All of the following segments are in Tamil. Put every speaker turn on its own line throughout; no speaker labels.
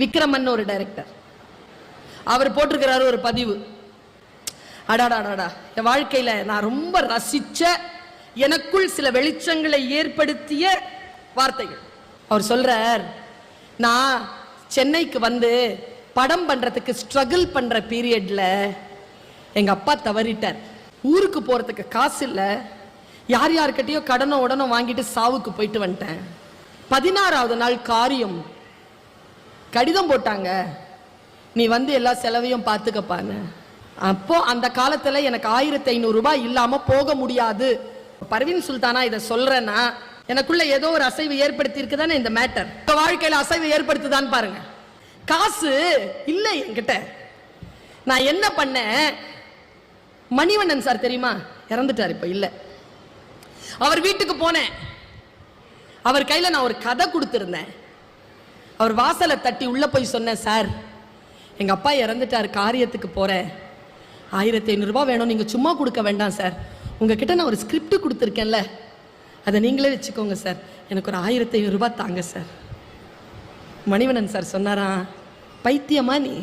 விக்ரமன் ஒரு டைரக்டர் அவர் போட்டிருக்கிறாரு ஒரு பதிவு. அடாடாடாடா என் வாழ்க்கையில நான் ரொம்ப ரசிச்ச எனக்குள் சில வெளிச்சங்களை ஏற்படுத்திய வார்த்தைகள். அவர் சொல்றார் நான் சென்னைக்கு வந்து படம் பண்றதுக்கு ஸ்ட்ரகிள் பண்ற பீரியட்ல எங்க அப்பா தவறிட்டார். ஊருக்கு போறதுக்கு காசு இல்லை. யார் யார்கிட்டயோ கடனோ உடனோ வாங்கிட்டு சாவுக்கு போயிட்டு வந்துட்டேன். பதினாறாவது நாள் காரியம் கடிதம் போட்டாங்க. நீ வந்து எல்லா செலவையும் பார்த்துக்கப்பான்னு அப்போ அந்த காலத்துல எனக்கு ஆயிரத்தி ஐநூறு ரூபாய் இல்லாம போக முடியாது. பர்வீன் சுல்தானா இதை சொல்றேன்னா எனக்குள்ள ஏதோ ஒரு அசைவு ஏற்படுத்தி இருக்குதானே இந்த மேட்டர்? வாழ்க்கையில அசைவு ஏற்படுத்துதான்னு பாருங்க. காசு இல்லை என்கிட்ட. நான் என்ன பண்ணேன்? மணிவண்ணன் சார் தெரியுமா? இறந்துட்டார் இப்ப இல்ல. அவர் வீட்டுக்கு போனேன். அவர் கையில நான் ஒரு கதை கொடுத்திருந்தேன். அவர் வாசலை தட்டி உள்ளே போய் சொன்னேன் சார் எங்கள் அப்பா இறந்துட்டார் காரியத்துக்கு போகிறேன் ஆயிரத்தி ஐநூறுரூவா வேணும் நீங்கள் சும்மா கொடுக்க வேண்டாம் சார். உங்ககிட்ட நான் ஒரு ஸ்கிரிப்ட் கொடுத்துருக்கேன்ல. அதை நீங்களே வச்சுக்கோங்க சார். எனக்கு ஒரு ஆயிரத்தி ஐநூறுரூபா தாங்க சார். மணிவனன் சார் சொன்னாரா பைத்தியமா நீ?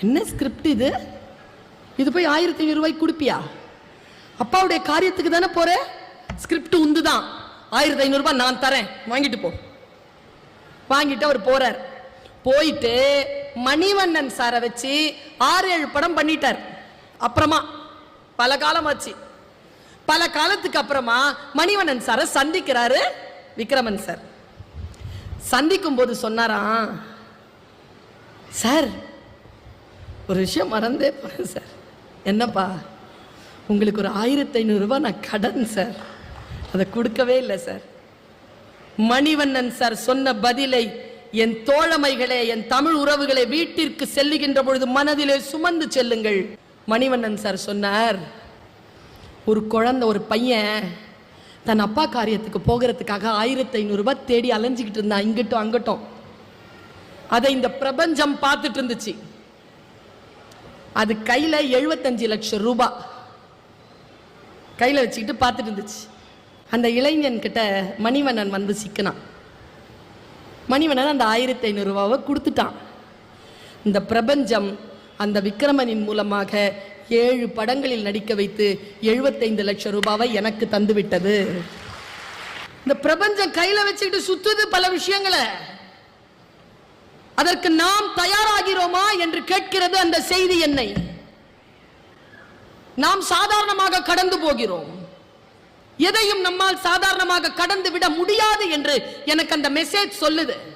என்ன ஸ்கிரிப்ட் இது? இது போய் ஆயிரத்தி ஐநூறுரூவாய்க்கு கொடுப்பியா? அப்பாவுடைய காரியத்துக்கு தானே போகிறேன் ஸ்கிரிப்ட் உந்து தான் ஆயிரத்தி ஐநூறுரூபா நான் தரேன். வாங்கிட்டு போ. வாங்கிட்டு அவர் போறார். போயிட்டு மணிவண்ணன் சாரை வச்சு ஆறு ஏழு படம் பண்ணிட்டார். அப்புறமா பல காலம் ஆச்சு. பல காலத்துக்கு அப்புறமா மணிவண்ணன் சாரை சந்திக்கிறாரு விக்ரமன் சார். சந்திக்கும் போது சொன்னாராம் சார் ஒரு விஷயம் மறந்தே போறேன் சார். என்னப்பா உங்களுக்கு ஒரு ஆயிரத்தி ஐநூறுரூவா நான் கடன் சார். அதை கொடுக்கவே இல்லை சார். மணிவண்ணன் சார் சொன்ன பதிலை என் தோழமைகளே என் தமிழ் உறவுகளை வீட்டிற்கு செல்லுகின்ற பொழுது மனதிலே சுமந்து செல்லுங்கள். மணிவண்ணன் சார் சொன்னார் ஒரு குழந்தை ஒரு பையன் தன் அப்பா காரியத்துக்கு போகிறதுக்காக ஆயிரத்தி ஐநூறுரூபா தேடி அலைஞ்சிக்கிட்டு இருந்தான் இங்கிட்டும் அங்கிட்டும். அதை இந்த பிரபஞ்சம் பார்த்துட்டு இருந்துச்சு. அது கையில் எழுபத்தஞ்சு லட்சம் ரூபாய் கையில் வச்சுக்கிட்டு பார்த்துட்டு இருந்துச்சு. அந்த இளைஞன் கிட்ட மணிவண்ணன் வந்து சிக்கினான். மணிவண்ணன் அந்த ஆயிரத்தி ஐநூறு ரூபாவை கொடுத்துட்டான். இந்த பிரபஞ்சம் அந்த விக்ரமனின் மூலமாக ஏழு படங்களில் நடிக்க வைத்து எழுபத்தைந்து லட்சம் ரூபாவை எனக்கு தந்து விட்டது இந்த பிரபஞ்சம் கையில வச்சுக்கிட்டு சுத்துது பல விஷயங்களை. அதற்கு நாம் தயாராகிறோமா என்று கேட்கிறது அந்த செய்தி என்னை. நாம் சாதாரணமாக கடந்து போகிறோம். எதையும் நம்மால் சாதாரணமாக கடந்து விட முடியாது என்று எனக்கு அந்த மெசேஜ் சொல்லுது.